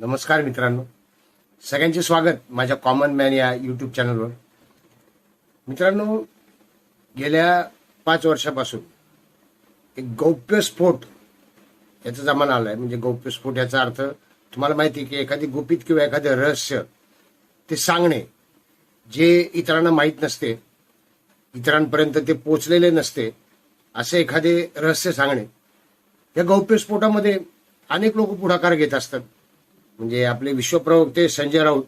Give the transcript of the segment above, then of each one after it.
नमस्कार मित्रांनो. सगळ्यांचे स्वागत माझ्या कॉमन मॅन या यूट्यूब चॅनलवर मित्रांनो गेल्या पाच वर्षापासून एक गौप्यस्फोट याचा जमाना आला आहे म्हणजे गौप्यस्फोट याचा अर्थ तुम्हाला माहिती आहे की एखादी गुपित किंवा एखादं रहस्य ते सांगणे जे इतरांना माहीत नसते इतरांपर्यंत ते पोचलेले नसते असे एखादे रहस्य सांगणे. या गौप्यस्फोटामध्ये अनेक लोक पुढाकार घेत असतात. म्हणजे आपले विश्वप्रवक्ते संजय राऊत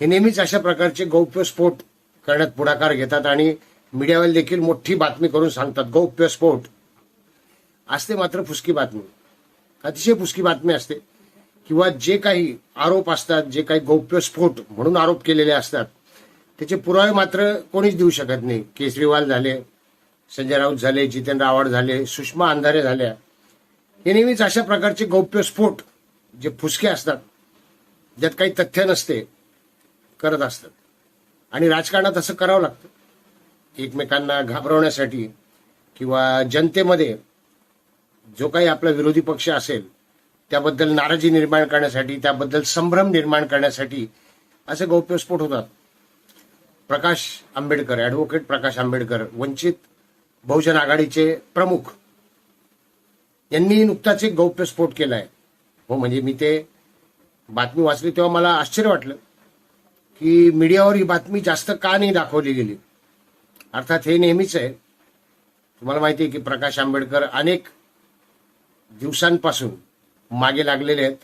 हे नेहमीच अशा प्रकारचे गौप्यस्फोट करण्यात पुढाकार घेतात आणि मीडियावर देखील मोठी बातमी करून सांगतात गौप्यस्फोट असते मात्र फुसकी बातमी. अतिशय फुसकी बातमी असते. किंवा जे काही आरोप असतात जे काही गौप्यस्फोट म्हणून आरोप केलेले असतात त्याचे पुरावे मात्र कोणीच देऊ शकत नाही. केजरीवाल झाले संजय राऊत झाले जितेंद्र आव्हाड झाले सुषमा अंधारे झाल्या. हे नेहमीच अशा प्रकारचे गौप्यस्फोट जे फुसके असतात ज्यात काही तथ्य नसते करत असतात. आणि राजकारणात असं करावं लागतं. एकमेकांना घाबरवण्यासाठी किंवा जनतेमध्ये जो काही आपला विरोधी पक्ष असेल त्याबद्दल नाराजी निर्माण करण्यासाठी त्याबद्दल संभ्रम निर्माण करण्यासाठी असे गौप्यस्फोट होतात. प्रकाश आंबेडकर ॲडव्होकेट प्रकाश आंबेडकर वंचित बहुजन आघाडीचे प्रमुख यांनी नुकताच एक गौप्यस्फोट केला आहे हो म्हणजे मी ते बातमी वाचली तेव्हा मला आश्चर्य वाटलं की मीडियावर ही बातमी जास्त का नाही दाखवली गेली? अर्थात हे नेहमीच आहे. तुम्हाला माहिती आहे की प्रकाश आंबेडकर अनेक दिवसांपासून मागे लागलेले आहेत.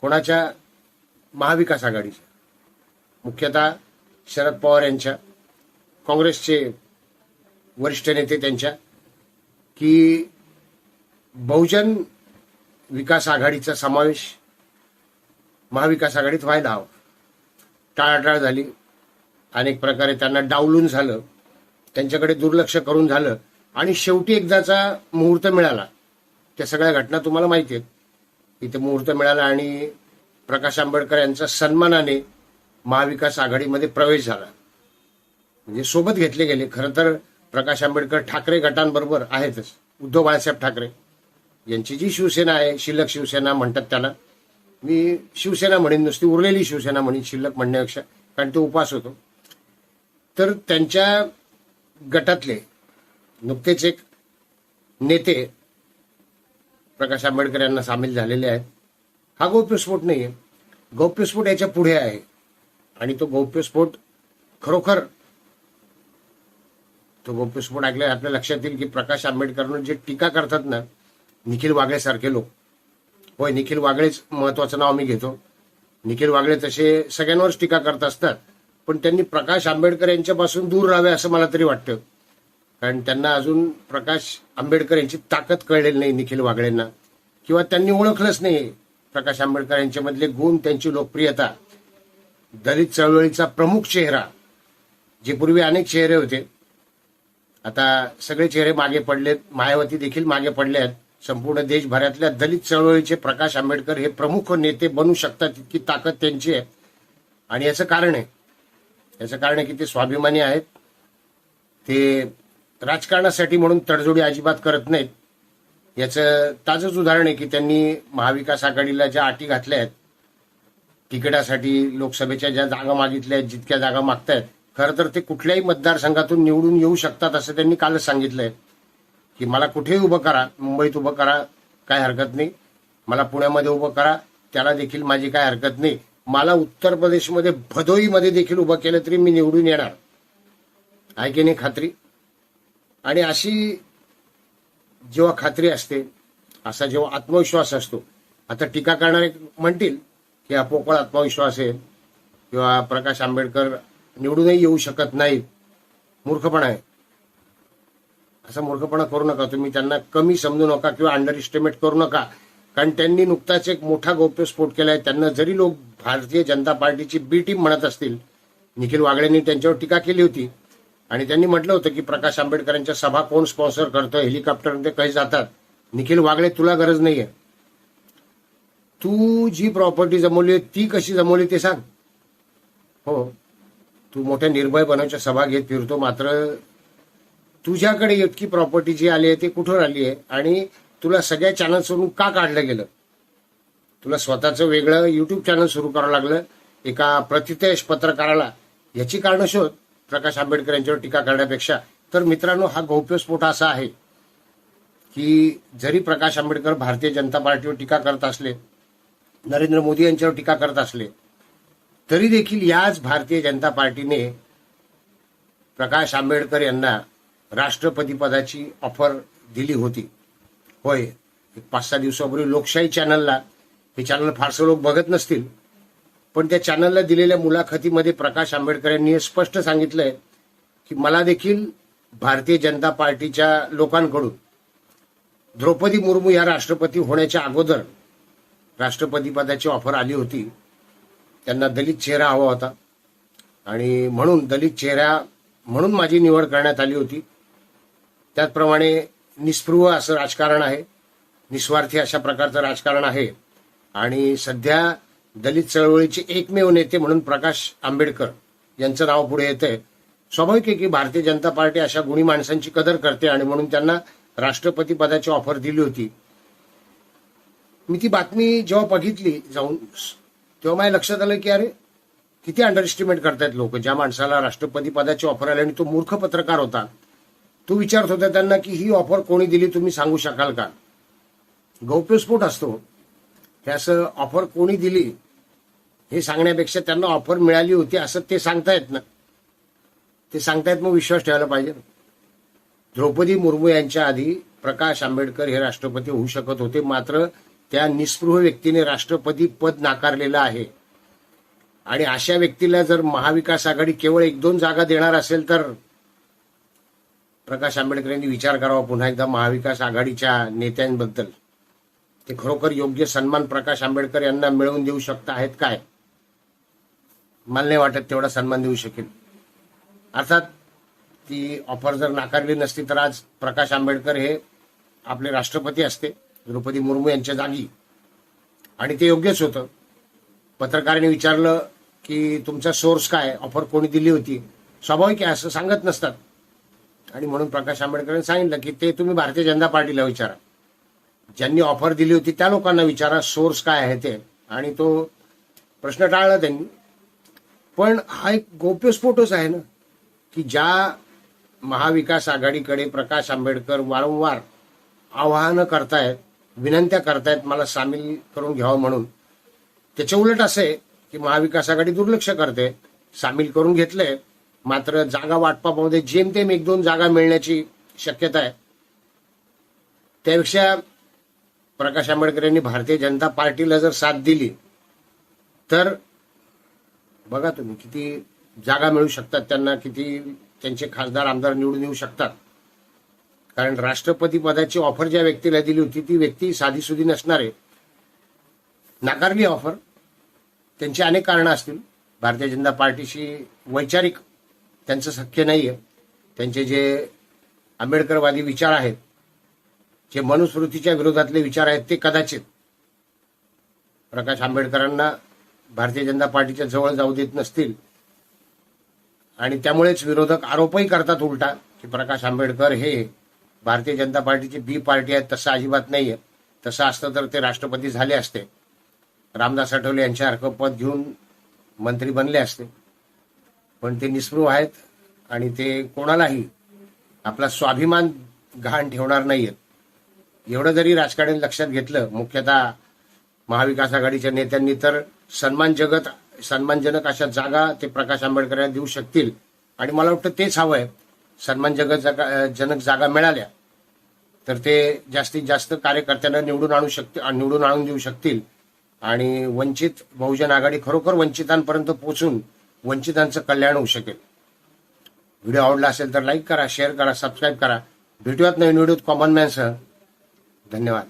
कोणाच्या? महाविकास आघाडीच्या. मुख्यतः शरद पवार यांच्या. काँग्रेसचे वरिष्ठ नेते त्यांच्या. की बहुजन विकास आघाडीचा समावेश महाविकास आघाडीत व्हायला हवा. टाळाटाळ झाली. अनेक प्रकारे त्यांना डावलून झालं. त्यांच्याकडे दुर्लक्ष करून झालं. आणि शेवटी एकदाचा मुहूर्त मिळाला. त्या सगळ्या घटना तुम्हाला माहिती आहेत. इथे मुहूर्त मिळाला आणि प्रकाश आंबेडकर यांचा सन्मानाने महाविकास आघाडीमध्ये प्रवेश झाला. म्हणजे सोबत घेतले गेले. खरं तर प्रकाश आंबेडकर ठाकरे गटांबरोबर आहेतच. उद्धव बाळासाहेब ठाकरे. यांची जी शिवसेना आहे शिल्लक शिवसेना म्हणतात त्याला. मी शिवसेना म्हणेन नुसती उरलेली शिवसेना म्हणेन शिल्लक म्हणण्यापेक्षा कारण तो उपास होतो. तर त्यांच्या गटातले नुकतेच एक नेते प्रकाश आंबेडकर यांना सामील झालेले आहेत. हा गौप्यस्फोट नाही आहे गौप्यस्फोट याच्यापुढे आहे. आणि तो गौप्यस्फोट खरोखर तो गौप्यस्फोट ऐकल्या आपल्या लक्षात येईल की प्रकाश आंबेडकरनं जे टीका करतात ना निखिल वागळे सारखे लोक. होय निखिल वागळेच महत्वाचं नाव मी घेतो. निखिल वागळे तसे सगळ्यांवरच टीका करत असतात पण त्यांनी प्रकाश आंबेडकर यांच्यापासून दूर राहावे असं मला तरी वाटतं. कारण त्यांना अजून प्रकाश आंबेडकर यांची ताकद कळलेली नाही निखिल वागळेंना. किंवा त्यांनी ओळखलंच नाही प्रकाश आंबेडकर यांच्यामधले गुण त्यांची लोकप्रियता. दलित चळवळीचा प्रमुख चेहरा जे पूर्वी अनेक चेहरे होते. आता सगळे चेहरे मागे पडलेत मायावती देखील मागे पडले आहेत. संपूर्ण देशभरातल्या दलित चळवळीचे प्रकाश आंबेडकर हे प्रमुख नेते बनू शकतात इतकी ताकद त्यांची आहे. आणि याचं कारण आहे. याचं कारण आहे की ते स्वाभिमानी आहेत. ते राजकारणासाठी म्हणून तडजोडी अजिबात करत नाहीत. याचं ताजंच उदाहरण आहे की त्यांनी महाविकास आघाडीला ज्या अटी घातल्या आहेत तिकिटासाठी लोकसभेच्या ज्या जागा मागितल्या आहेत जितक्या जागा मागतायत खरं तर ते कुठल्याही मतदारसंघातून निवडून येऊ शकतात असं त्यांनी कालच सांगितलंय. की मला कुठेही उभं करा मुंबईत उभं करा काय हरकत नाही. मला पुण्यामध्ये उभं करा त्याला देखील माझी काय हरकत नाही. मला उत्तर प्रदेशमध्ये भदोईमध्ये देखील उभं केलं तरी मी निवडून येणार. आहे की नाही खात्री? आणि अशी जेव्हा खात्री असते असा जेव्हा आत्मविश्वास असतो आता टीका करणारे म्हणतील की हा पोकळ आत्मविश्वास आहे किंवा प्रकाश आंबेडकर निवडूनही येऊ शकत नाहीत. मूर्खपणा आहे. असा मूर्खपणा करू नका. तुम्ही त्यांना कमी समजू नका किंवा अंडर एस्टिमेट करू नका. कारण त्यांनी नुकताच एक मोठा गौप्यस्फोट केलाय. त्यांना जरी लोक भारतीय जनता पार्टीची बी टीम म्हणत असतील निखिल वागळेंनी त्यांच्यावर टीका केली होती. आणि त्यांनी म्हटलं होतं की प्रकाश आंबेडकरांच्या सभा कोण स्पॉन्सर करतं हेलिकॉप्टर ते काही जातात? निखिल वागळे तुला गरज नाहीये. तू जी प्रॉपर्टी जमवली ती कशी जमवली ते सांग. हो. तू मोठ्या निर्भय बनवच्या सभा घेत फिरतो मात्र तुझ्याकडे इतकी प्रॉपर्टी जी आली आहे ती कुठून आली आहे? आणि तुला सगळ्या चॅनल्सवरून का काढलं गेलं? तुला स्वतःचं वेगळं युट्यूब चॅनल सुरू करावं लागलं? एका प्रतितेश पत्रकाराला याची कारणं शोध. प्रकाश आंबेडकर यांच्यावर टीका करण्यापेक्षा. तर मित्रांनो हा गौप्यस्फोट असा आहे की जरी प्रकाश आंबेडकर भारतीय जनता पार्टीवर टीका करत असले नरेंद्र मोदी यांच्यावर टीका करत असले तरी देखील याच भारतीय जनता पार्टीने प्रकाश आंबेडकर यांना राष्ट्रपती पदाची ऑफर दिली होती. होय पाच सहा दिवसापूर्वी लोकशाही चॅनलला हे चॅनल फारसं लोक बघत नसतील पण त्या चॅनलला दिलेल्या मुलाखतीमध्ये प्रकाश आंबेडकर यांनी हे स्पष्ट सांगितलंय की मला देखील भारतीय जनता पार्टीच्या लोकांकडून द्रौपदी मुर्मू या राष्ट्रपती होण्याच्या अगोदर राष्ट्रपती पदाची ऑफर आली होती. त्यांना दलित चेहरा हवा होता. आणि म्हणून दलित चेहरा म्हणून माझी निवड करण्यात आली होती. त्याचप्रमाणे निस्पृह असं राजकारण आहे. निस्वार्थी अशा प्रकारचं राजकारण आहे. आणि सध्या दलित चळवळीचे एकमेव नेते म्हणून प्रकाश आंबेडकर यांचं नाव पुढे येतंय. स्वाभाविक आहे की भारतीय जनता पार्टी अशा गुणी माणसांची कदर करते आणि म्हणून त्यांना राष्ट्रपती पदाची ऑफर दिली होती. मी ती बातमी जेव्हा बघितली जाऊन तेव्हा माझ्या लक्षात आलं की अरे किती अंडर एस्टिमेट करतायत लोक. ज्या माणसाला राष्ट्रपती पदाची ऑफर आली आणि तो मूर्ख पत्रकार होता तो विचारत होता त्यांना की ही ऑफर कोणी दिली तुम्ही सांगू शकाल का? गौप्यस्फोट असतो. हे ऑफर कोणी दिली हे सांगण्यापेक्षा त्यांना ऑफर मिळाली होती असं ते सांगतायत ना ते सांगतायत मग विश्वास ठेवायला पाहिजे. द्रौपदी मुर्मू यांच्या आधी प्रकाश आंबेडकर हे राष्ट्रपती होऊ शकत होते मात्र त्या निस्पृह व्यक्तीने राष्ट्रपती पद नाकारलेलं आहे. आणि अशा व्यक्तीला जर महाविकास आघाडी केवळ एक दोन जागा देणार असेल तर प्रकाश आंबेडकर यांनी विचार करावा पुन्हा एकदा महाविकास आघाडीच्या नेत्यांबद्दल. ते खरोखर योग्य सन्मान प्रकाश आंबेडकर यांना मिळवून देऊ शकता आहेत काय? मला नाही वाटत तेवढा सन्मान देऊ शकेल. अर्थात ती ऑफर जर नाकारली नसती तर आज प्रकाश आंबेडकर हे आपले राष्ट्रपती असते द्रौपदी मुर्मू यांच्या जागी. आणि ते योग्यच होतं. पत्रकारांनी विचारलं की तुमचा सोर्स काय? ऑफर कोणी दिली होती? स्वाभाविक आहे असं सांगत नसतात. आणि म्हणून प्रकाश आंबेडकरांनी सांगितलं की ते तुम्ही भारतीय जनता पार्टीला विचारा. ज्यांनी ऑफर दिली होती त्या लोकांना विचारा सोर्स काय आहे ते. आणि तो प्रश्न टाळला त्यांनी. पण हा एक गोप्यस्फोटच आहे ना की ज्या महाविकास आघाडीकडे प्रकाश आंबेडकर वारंवार आवाहनं करतायत विनंत्या करतायत मला सामील करून घ्यावं म्हणून. त्याच्या उलट असं आहे की महाविकास आघाडी दुर्लक्ष करते सामील करून घेतलंय मात्र जागा वाटपामध्ये जेमतेम एक दोन जागा मिळण्याची शक्यता आहे. त्यापेक्षा प्रकाश आंबेडकर यांनी भारतीय जनता पार्टीला जर साथ दिली तर बघा तुम्ही किती जागा मिळू शकतात त्यांना किती त्यांचे खासदार आमदार निवडून येऊ शकतात. कारण राष्ट्रपती पदाची ऑफर ज्या व्यक्तीला दिली होती ती व्यक्ती साधीसुधी नसणार. आहे नाकारली ऑफर त्यांची अनेक कारणं असतील. भारतीय जनता पार्टीशी वैचारिक त्यांचं सख्य नाही आहे त्यांचे जे आंबेडकरवादी विचार आहेत जे मनुस्मृतीच्या विरोधातले विचार आहेत ते कदाचित प्रकाश आंबेडकरांना भारतीय जनता पार्टीच्या जवळ जाऊ देत नसतील. आणि त्यामुळेच विरोधक आरोपही करतात उलटा की प्रकाश आंबेडकर हे भारतीय जनता पार्टीची बी पार्टी आहे तसं अजिबात नाही आहे तसं असतं तर ते राष्ट्रपती झाले असते. रामदास आठवले यांच्यासारखं पद घेऊन मंत्री बनले असते. पण ते निस्पृह आहेत आणि ते कोणालाही आपला स्वाभिमान गहाण ठेवणार नाहीयेत. एवढं जरी राजकारण लक्षात घेतलं मुख्यतः महाविकास आघाडीच्या नेत्यांनी तर सन्मान जगत सन्मानजनक अशा जागा ते प्रकाश आंबेडकरांना देऊ शकतील. आणि मला वाटतं तेच हवं आहे. सन्मान जगत जागा जनक जागा मिळाल्या तर ते जास्तीत जास्त कार्यकर्त्यांना निवडून आणू शकते निवडून आणून देऊ शकतील. आणि वंचित बहुजन आघाडी खरोखर वंचितांपर्यंत पोहोचून वंचितांचं कल्याण होऊ शकेल. व्हिडिओ आवडला असेल तर लाईक करा शेअर करा सबस्क्राईब करा. भेटूयात नवीन व्हिडिओत कॉमन मॅनसह. धन्यवाद.